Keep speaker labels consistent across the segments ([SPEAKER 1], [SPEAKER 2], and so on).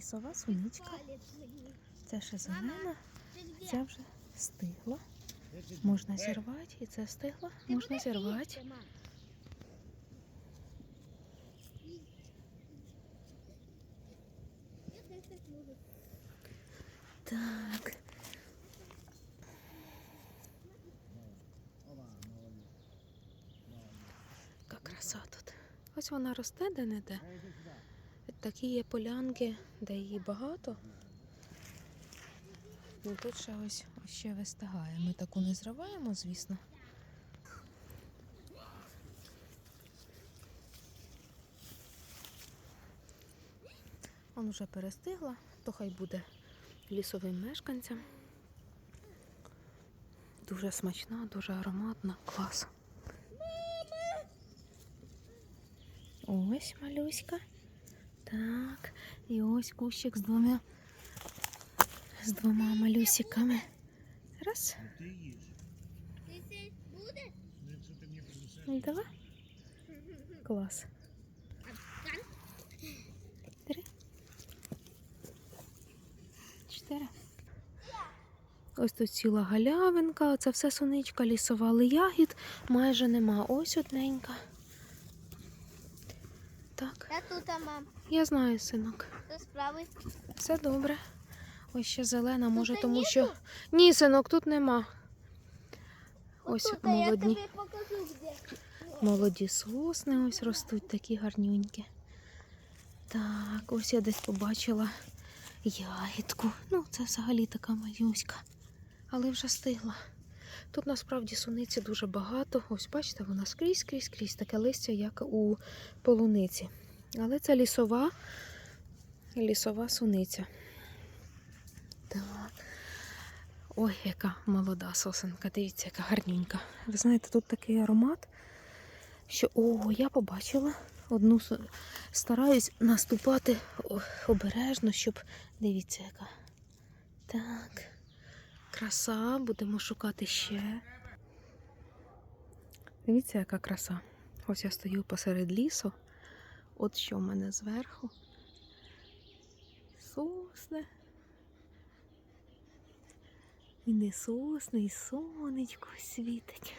[SPEAKER 1] лісова суничка. Це ще зелена, ця вже стигла. Можна зірвати, і це стигла, можна зірвати. Так. Яка краса тут. Ось вона росте де-не-де. Такі є полянки, де її багато. Ну тут ще ось, ще вистигає. Ми таку не зриваємо, звісно. Он уже перестигла, то хай буде лісовим мешканцям. Дуже смачна, дуже ароматна, клас. Ось малюська. Так, і ось кущик з двома з двома малюсиками. Раз.
[SPEAKER 2] Ти. Ну,
[SPEAKER 1] Давай. Клас. Три. Чотири. Ось тут ціла галявинка, це все соничка лісова, але ягід майже нема. Ось одненька. Так,
[SPEAKER 3] Я тут, мам.
[SPEAKER 1] я знаю, синок.
[SPEAKER 3] Справи.
[SPEAKER 1] Все добре. Ось ще зелена, може,
[SPEAKER 3] Тут
[SPEAKER 1] тому
[SPEAKER 3] нету?
[SPEAKER 1] що. Ні, синок, тут нема. Ось
[SPEAKER 3] Тут, а я покажу, де.
[SPEAKER 1] Молоді сосни ось ростуть такі гарнюнькі. Так, ось я десь побачила ягідку. Ну, це взагалі така малюська. Але вже стигла. Тут насправді суниці дуже багато. Ось бачите, вона скрізь, скрізь, скрізь таке листя, як у полуниці. Але це лісова, лісова суниця. Так. Ой, яка молода сосенка. Дивіться, яка гарненька. Ви знаєте, тут такий аромат що о, я побачила одну стараюсь наступати обережно, щоб дивіться, яка. Так. Краса, будемо шукати ще. Дивіться, яка краса. Ось я стою посеред лісу. От що в мене зверху. Сосни. І не сосни, і сонечко світить.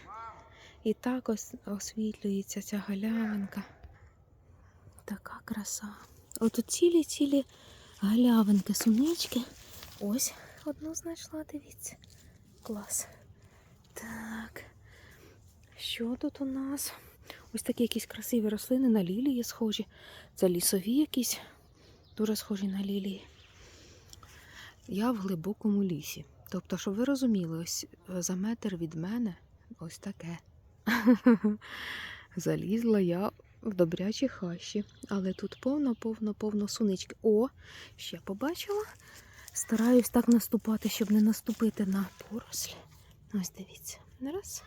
[SPEAKER 1] І так освітлюється ця галявинка. Така краса. От цілі-цілі галявинки, сунички. Ось одну знайшла, дивіться. Клас. Так. Що тут у нас? Ось такі якісь красиві рослини на лілії схожі. Це лісові якісь, дуже схожі на лілії. Я в глибокому лісі. Тобто, щоб ви розуміли, ось е, за метр від мене ось таке. Залізла я в добрячі хащі, але тут повно, повно, повно сунички. О, ще побачила. Стараюсь так наступати, щоб не наступити на порослі. Ось дивіться. Раз.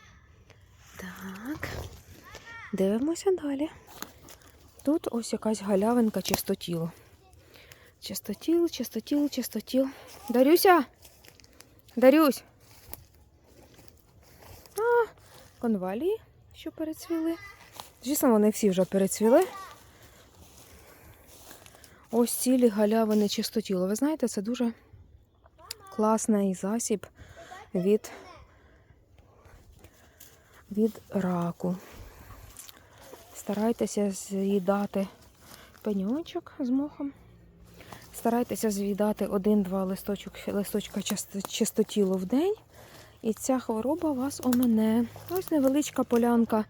[SPEAKER 1] Так. Дивимося далі. Тут ось якась галявинка чистотілу. Чистотіл, чистотіл, чистотіл. Дарюся! Дарюсь! А, конвалії, що перецвіли. Звісно, вони всі вже перецвіли. Ось цілі галявини чистотіло. Ви знаєте, це дуже класний засіб від, від раку. Старайтеся з'їдати пеньочок з мохом. Старайтеся з'їдати один-два листочка чисто- чистотілу в день. І ця хвороба вас омине. Ось невеличка полянка.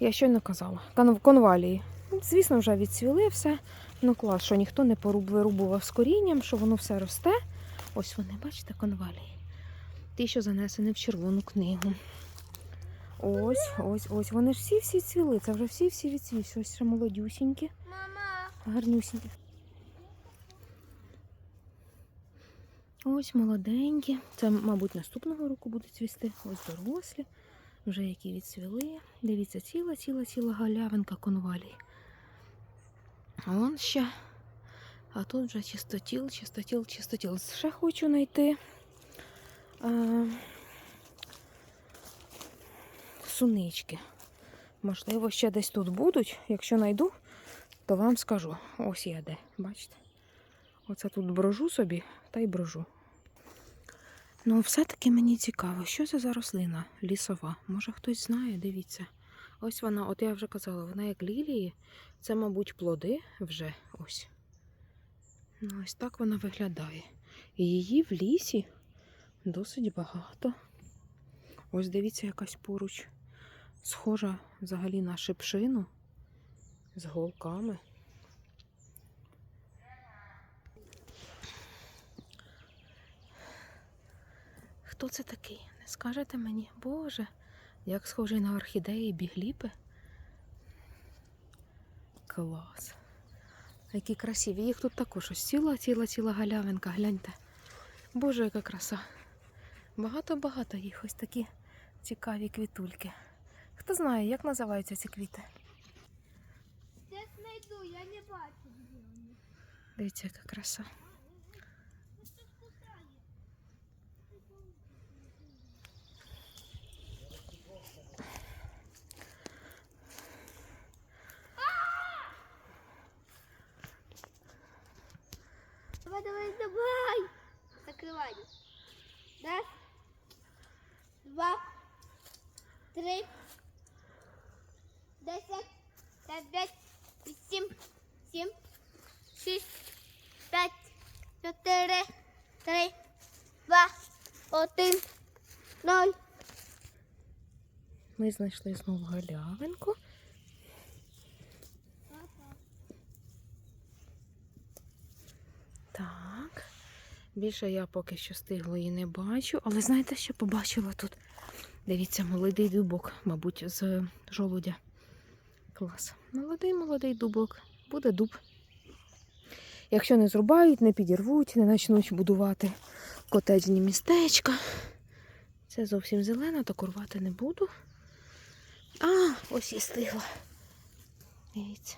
[SPEAKER 1] Я щойно казала. кон- Конвалії. Звісно, вже відцвіли все. Ну клас, що ніхто не поруб- вирубував з корінням, що воно все росте. Ось вони, бачите, конвалії. Ті, що занесені в червону книгу. Ось, ось, ось. Вони ж всі-всі цвіли. Це вже всі-всі відцвіли. Ось ще молодюсінькі,
[SPEAKER 3] Мама.
[SPEAKER 1] гарнюсінькі. Ось молоденькі. Це, мабуть, наступного року будуть цвісти. Ось дорослі, вже які відцвіли. Дивіться, ціла, ціла, ціла галявинка конвалій. А он ще. А тут вже чистотіл, чистотіл, чистотіл. Ще хочу знайти. А, сунички. Можливо, ще десь тут будуть. Якщо знайду, то вам скажу, ось я де, бачите? Оце тут брожу собі та й брожу. Ну, все-таки мені цікаво, що це за рослина лісова. Може хтось знає, дивіться. Ось вона, от я вже казала, вона як лілії. Це, мабуть, плоди вже ось. Ну, ось так вона виглядає. І її в лісі досить багато. Ось дивіться, якась поруч. Схожа взагалі на шипшину з голками. Хто це такий? Не скажете мені? Боже, як схожий на орхідеї бігліпи. Клас. Які красиві. Їх тут також ось ціла, ціла, ціла галявинка. Гляньте. Боже, яка краса. Багато-багато їх ось такі цікаві квітульки. Хто знає, як називаються ці квіти?
[SPEAKER 3] Я знайду, я не бачу.
[SPEAKER 1] Дивіться, яка краса.
[SPEAKER 3] Давай, давай, давай. Закривай. Раз, два, три, десять, дев'ять, вісім, сім, шість, п'ять, чотири, три, два, один, ноль.
[SPEAKER 1] Ми знайшли знову галявинку. Так. Більше я поки що стиглої не бачу, але знаєте, що побачила тут? Дивіться, молодий дубок, мабуть, з жолудя. Клас. Молодий, молодий дубок. Буде дуб. Якщо не зрубають, не підірвуть, не почнуть будувати котеджні містечка. Це зовсім зелена, то курвати не буду. А, ось і стигла. Дивіться,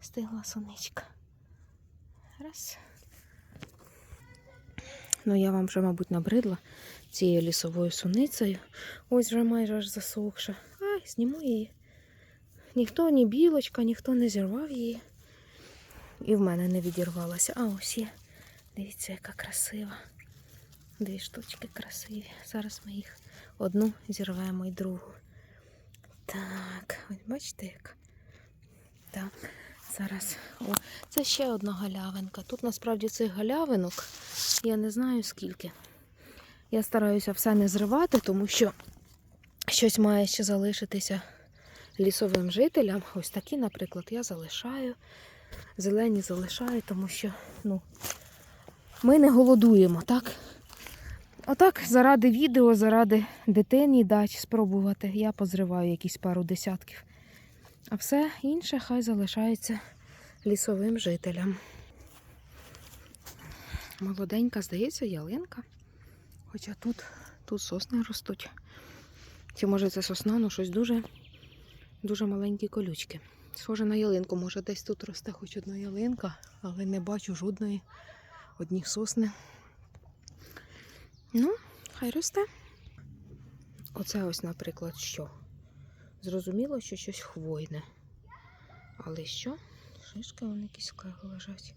[SPEAKER 1] стигла сонечка. Раз. Ну, я вам вже, мабуть, набридла цією лісовою суницею. Ось вже майже аж засохша. Ай, зніму її. Ніхто, ні білочка, ніхто не зірвав її. І в мене не відірвалася. А ось є. Дивіться, яка красива. Дві штучки красиві. Зараз ми їх одну зірвемо і другу. Так, ось бачите як? Так, зараз. О, це ще одна галявинка. Тут насправді цих галявинок я не знаю скільки. Я стараюся все не зривати, тому що щось має ще залишитися лісовим жителям. Ось такі, наприклад, я залишаю. Зелені залишаю, тому що ну, ми не голодуємо, так? Отак, заради відео, заради дитині дать спробувати, я позриваю якісь пару десятків. А все інше хай залишається лісовим жителям. Молоденька, здається, ялинка. Хоча тут, тут сосни ростуть. Чи може це сосна, ну щось дуже, дуже маленькі колючки. Схоже на ялинку, може десь тут росте хоч одна ялинка, але не бачу жодної, одні сосни. Ну, хай росте. Оце ось, наприклад, що? Зрозуміло, що щось хвойне. Але що? Шишки вони криво лежать.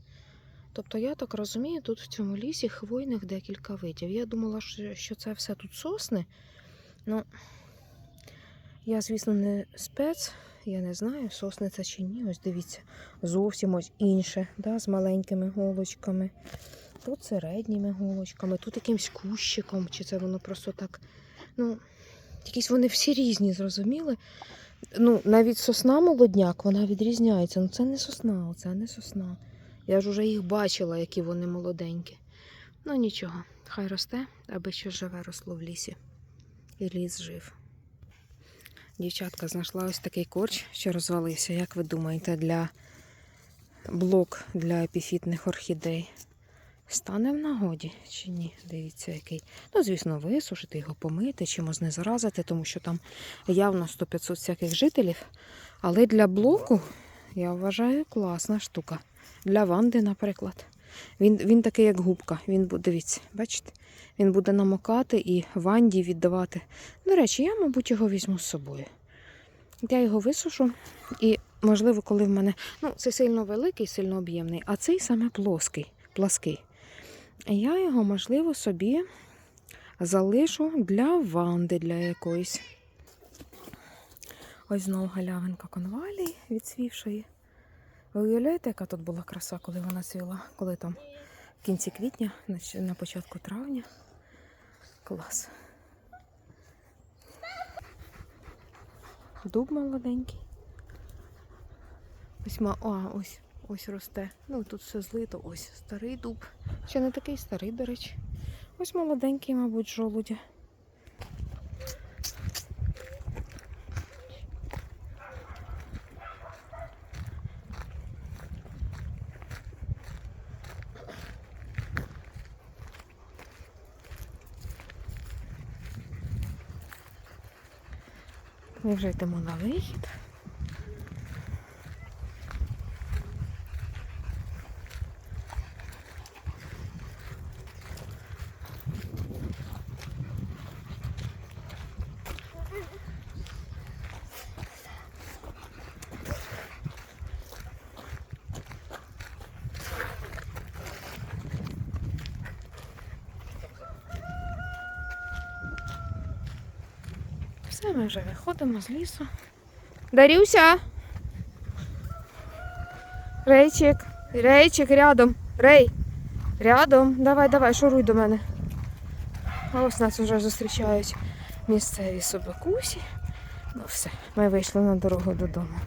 [SPEAKER 1] Тобто, я так розумію, тут в цьому лісі хвойних декілька видів. Я думала, що це все тут сосни. Ну, я, звісно, не спец, я не знаю, сосни це чи ні. Ось дивіться, зовсім ось інше, да, з маленькими голочками. Тут середніми голочками, тут якимсь кущиком, чи це воно просто так. Ну, якісь вони всі різні, зрозуміли. Ну, навіть сосна молодняк, вона відрізняється. Ну, це не сосна, це не сосна. Я ж уже їх бачила, які вони молоденькі. Ну нічого, хай росте, аби щось живе росло в лісі. І ліс жив. Дівчатка знайшла ось такий корч, що розвалився. Як ви думаєте, для блок для епіфітних орхідей стане в нагоді чи ні? Дивіться, який. Ну, звісно, висушити його, помити, чимось не заразити, тому що там явно 100-500 всяких жителів. Але для блоку, я вважаю, класна штука. Для ванди, наприклад. Він, він такий, як губка. Він дивіться, бачите? Він буде намокати і ванді віддавати. До речі, я, мабуть, його візьму з собою. Я його висушу і можливо, коли в мене. Ну, це сильно великий, сильно об'ємний, а цей саме плоский, плаский. Я його, можливо, собі залишу для ванди для якоїсь. Ось знову галявинка конвалії відсвівшої. Ви уявляєте, яка тут була краса, коли вона цвіла? Коли там в кінці квітня, на початку травня. Клас. Дуб молоденький. Ось ма... а, ось, ось росте. Ну тут все злито. Ось старий дуб. Ще не такий старий, до речі. Ось молоденький, мабуть, жолудя. Ми вже йдемо на вихід. Все, ми вже виходимо з лісу. Дарюся! Рейчик, рейчик рядом. Рей, рядом. Давай, давай, шуруй до мене. А ось нас вже зустрічають місцеві собакусі. Ну все, ми вийшли на дорогу додому.